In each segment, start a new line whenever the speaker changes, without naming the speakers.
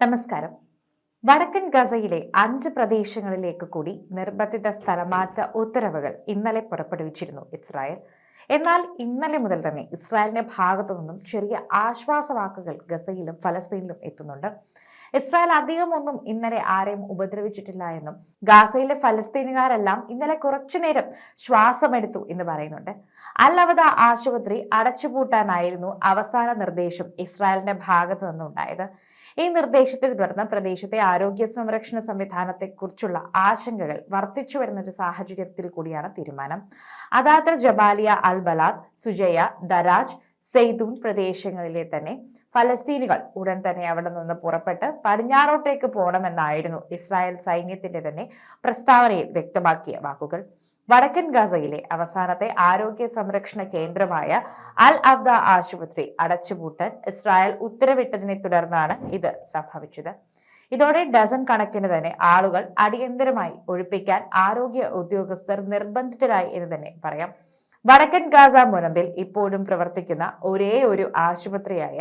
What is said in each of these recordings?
നമസ്കാരം. വടക്കൻ ഗസയിലെ അഞ്ച് പ്രദേശങ്ങളിലേക്ക് കൂടി നിർബന്ധിത സ്ഥലമാറ്റ ഉത്തരവുകൾ ഇന്നലെ പുറപ്പെടുവിച്ചിരുന്നു ഇസ്രായേൽ. എന്നാൽ ഇന്നലെ മുതൽ തന്നെ ഇസ്രായേലിന്റെ ഭാഗത്തു നിന്നും ചെറിയ ആശ്വാസവാക്കുകൾ ഗസയിലും ഫലസ്തീനിലും എത്തുന്നുണ്ട്. ഇസ്രായേൽ അധികമൊന്നും ഇന്നലെ ആരെയും ഉപദ്രവിച്ചിട്ടില്ല എന്നും ഗാസയിലെ ഫലസ്തീനുകാരെല്ലാം ഇന്നലെ കുറച്ചുനേരം ശ്വാസമെടുത്തു എന്ന് പറയുന്നുണ്ട്. അല്ലവത ആശുപത്രി അടച്ചുപൂട്ടാനായിരുന്നു അവസാന നിർദ്ദേശം ഇസ്രായേലിന്റെ ഭാഗത്തു നിന്നുണ്ടായത്. ഈ നിർദ്ദേശത്തെ തുടർന്ന് പ്രദേശത്തെ ആരോഗ്യ സംരക്ഷണ സംവിധാനത്തെക്കുറിച്ചുള്ള ആശങ്കകൾ വർദ്ധിച്ചു വരുന്ന ഒരു സാഹചര്യത്തിൽ കൂടിയാണ് തീരുമാനം. അദാത്ര ജബാലിയ അൽ ബലാദ് സുജയ ദരാജ് സെയ്തൂൻ പ്രദേശങ്ങളിലെ തന്നെ ഫലസ്തീനുകൾ ഉടൻ തന്നെ അവിടെ നിന്ന് പുറപ്പെട്ട് പടിഞ്ഞാറോട്ടേക്ക് പോകണമെന്നായിരുന്നു ഇസ്രായേൽ സൈന്യത്തിന്റെ തന്നെ പ്രസ്താവനയിൽ വ്യക്തമാക്കിയ വാക്കുകൾ. വടക്കൻ ഗാസയിലെ അവസാനത്തെ ആരോഗ്യ സംരക്ഷണ കേന്ദ്രമായ അൽ അബ്ദ ആശുപത്രി അടച്ചുപൂട്ടാൻ ഇസ്രായേൽ ഉത്തരവിട്ടതിനെ തുടർന്നാണ് ഇത് സംഭവിച്ചത്. ഇതോടെ ഡസൻ കണക്കിന് തന്നെ ആളുകൾ അടിയന്തരമായി ഒഴിപ്പിക്കാൻ ആരോഗ്യ ഉദ്യോഗസ്ഥർ നിർബന്ധിതരായി എന്ന് തന്നെ പറയാം. വടക്കൻ ഗാസ മുനമ്പിൽ ഇപ്പോഴും പ്രവർത്തിക്കുന്ന ഒരേ ഒരു ആശുപത്രിയായ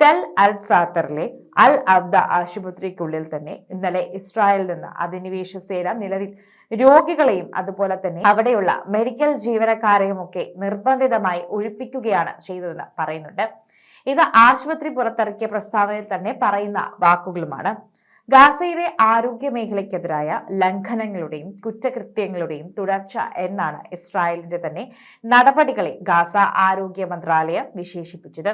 തെൽ അൽ സാത്തറിലെ അൽ അബ്ദ ആശുപത്രിക്കുള്ളിൽ തന്നെ ഇന്നലെ ഇസ്രായേലിൽ നിന്ന് അധിനിവേശ സേന നിലവിൽ രോഗികളെയും അതുപോലെ തന്നെ അവിടെയുള്ള മെഡിക്കൽ ജീവനക്കാരെയും ഒക്കെ നിർബന്ധിതമായി ഒഴിപ്പിക്കുകയാണ് ചെയ്തതെന്ന് പറയുന്നുണ്ട്. ഇത് ആശുപത്രി പുറത്തിറക്കിയ പ്രസ്താവനയിൽ തന്നെ പറയുന്ന വാക്കുകളുമാണ്. ഗാസയിലെ ആരോഗ്യ മേഖലയ്ക്കെതിരായ ലംഘനങ്ങളുടെയും കുറ്റകൃത്യങ്ങളുടെയും തുടർച്ച എന്നാണ് ഇസ്രായേലിന്റെ തന്നെ നടപടികളെ ഗാസ ആരോഗ്യ മന്ത്രാലയം വിശേഷിപ്പിച്ചത്.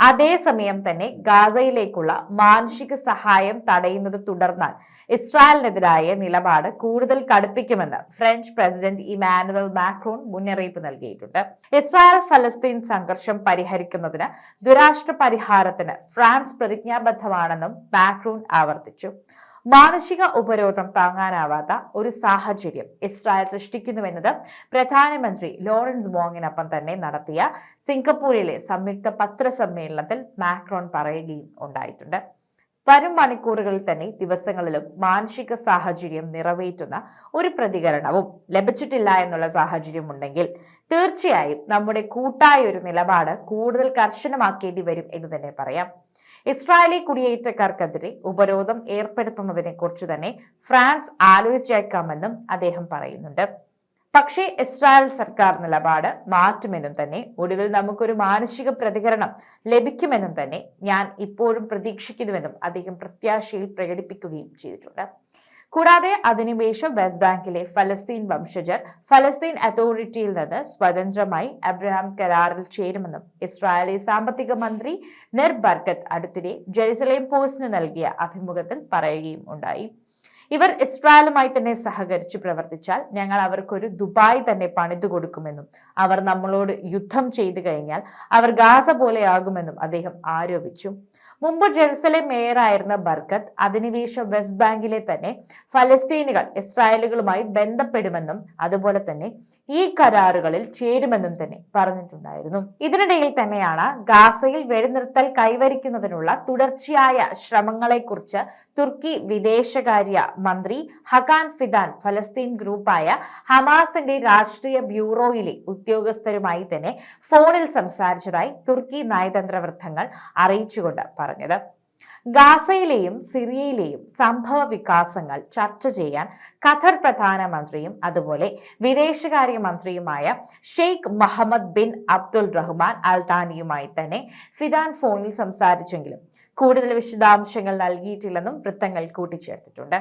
അതേസമയം തന്നെ ഗാസയിലേക്കുള്ള മാനുഷിക സഹായം തടയുന്നത് തുടർന്നാൽ ഇസ്രായേലിനെതിരായ നിലപാട് കൂടുതൽ കടുപ്പിക്കുമെന്ന് ഫ്രഞ്ച് പ്രസിഡന്റ് ഇമാനുവൽ മാക്രോൺ മുന്നറിയിപ്പ് നൽകിയിട്ടുണ്ട്. ഇസ്രായേൽ ഫലസ്തീൻ സംഘർഷം പരിഹരിക്കുന്നതിന് ദുരാഷ്ട്ര പരിഹാരത്തിന് ഫ്രാൻസ് പ്രതിജ്ഞാബദ്ധമാണെന്നും മാക്രോൺ ആവർത്തിച്ചു. മാനസിക ഉപരോധം താങ്ങാനാവാത്ത ഒരു സാഹചര്യം ഇസ്രായേൽ സൃഷ്ടിക്കുന്നുവെന്നത് പ്രധാനമന്ത്രി ലോറൻസ് വോങ്ങിനൊപ്പം തന്നെ നടത്തിയ സിംഗപ്പൂരിലെ സംയുക്ത പത്രസമ്മേളനത്തിൽ മാക്രോൺ പറയുകയും ഉണ്ടായിട്ടുണ്ട്. വരും മണിക്കൂറുകളിൽ തന്നെ ദിവസങ്ങളിലും മാനസിക സാഹചര്യം നിറവേറ്റുന്ന ഒരു പ്രതികരണവും ലഭിച്ചിട്ടില്ല എന്നുള്ള സാഹചര്യം ഉണ്ടെങ്കിൽ തീർച്ചയായും നമ്മുടെ കൂട്ടായ ഒരു നിലപാട് കൂടുതൽ കർശനമാക്കേണ്ടി വരും എന്ന് തന്നെ പറയാം. ഇസ്രായേലി കുടിയേറ്റക്കാർക്കെതിരെ ഉപരോധം ഏർപ്പെടുത്തുന്നതിനെ കുറിച്ച് തന്നെ ഫ്രാൻസ് ആലോചിച്ചേക്കാമെന്നും അദ്ദേഹം പറയുന്നുണ്ട്. പക്ഷേ ഇസ്രായേൽ സർക്കാർ നിലപാട് മാറ്റുമെന്നും തന്നെ ഒടുവിൽ നമുക്കൊരു മാനസിക പ്രതികരണം ലഭിക്കുമെന്നും തന്നെ ഞാൻ ഇപ്പോഴും പ്രതീക്ഷിക്കുന്നുവെന്നും അദ്ദേഹം പ്രത്യാശയിൽ പ്രകടിപ്പിക്കുകയും ചെയ്തിട്ടുണ്ട്. കൂടാതെ അധിനിവേശം വെസ്റ്റ് ബാങ്കിലെ ഫലസ്തീൻ വംശജർ ഫലസ്തീൻ അതോറിറ്റിയിൽ നിന്ന് സ്വതന്ത്രമായി അബ്രഹാം കരാറിൽ ചേരുമെന്നും ഇസ്രായേലി സാമ്പത്തിക മന്ത്രി നിർ ബർക്കത്ത് അടുത്തിടെ ജെറുസലേം പോസ്റ്റിന് നൽകിയ അഭിമുഖത്തിൽ പറയുകയും ഉണ്ടായി. ഇവർ ഇസ്രായേലുമായി തന്നെ സഹകരിച്ച് പ്രവർത്തിച്ചാൽ ഞങ്ങൾ അവർക്കൊരു ദുബായ് തന്നെ പണിതു കൊടുക്കുമെന്നും അവർ നമ്മളോട് യുദ്ധം ചെയ്തു കഴിഞ്ഞാൽ അവർ ഗാസ പോലെയാകുമെന്നും അദ്ദേഹം ആരോപിച്ചു. മുമ്പ് ജെറുസലേം മേയറായിരുന്ന ബർക്കത്ത് അധിനിവേശ വെസ്റ്റ് ബാങ്കിലെ തന്നെ ഫലസ്തീനുകൾ ഇസ്രായേലുകളുമായി ബന്ധപ്പെടുമെന്നും അതുപോലെ തന്നെ ഈ കരാറുകളിൽ ചേരുമെന്നും തന്നെ പറഞ്ഞിട്ടുണ്ടായിരുന്നു. ഇതിനിടയിൽ തന്നെയാണ് ഗാസയിൽ വെടിനിർത്തൽ കൈവരിക്കുന്നതിനുള്ള തുടർച്ചയായ ശ്രമങ്ങളെക്കുറിച്ച് തുർക്കി വിദേശകാര്യ മന്ത്രി ഹകാൻ ഫിദാൻ ഫലസ്തീൻ ഗ്രൂപ്പായ ഹമാസിന്റെ രാഷ്ട്രീയ ബ്യൂറോയിലെ ഉദ്യോഗസ്ഥരുമായി തന്നെ ഫോണിൽ സംസാരിച്ചതായി തുർക്കി നയതന്ത്ര വൃത്തങ്ങൾ അറിയിച്ചുകൊണ്ട് പറഞ്ഞത്. ഗാസയിലെയും സിറിയയിലെയും സംഭവ വികാസങ്ങൾ ചർച്ച ചെയ്യാൻ ഖത്തർ പ്രധാനമന്ത്രിയും അതുപോലെ വിദേശകാര്യമന്ത്രിയുമായ Sheikh Mohammed bin Abdul Rahman അൽതാനിയുമായി തന്നെ ഫിദാൻ ഫോണിൽ സംസാരിച്ചെങ്കിലും കൂടുതൽ വിശദാംശങ്ങൾ നൽകിയിട്ടില്ലെന്നും വൃത്തങ്ങൾ കൂട്ടിച്ചേർത്തിട്ടുണ്ട്.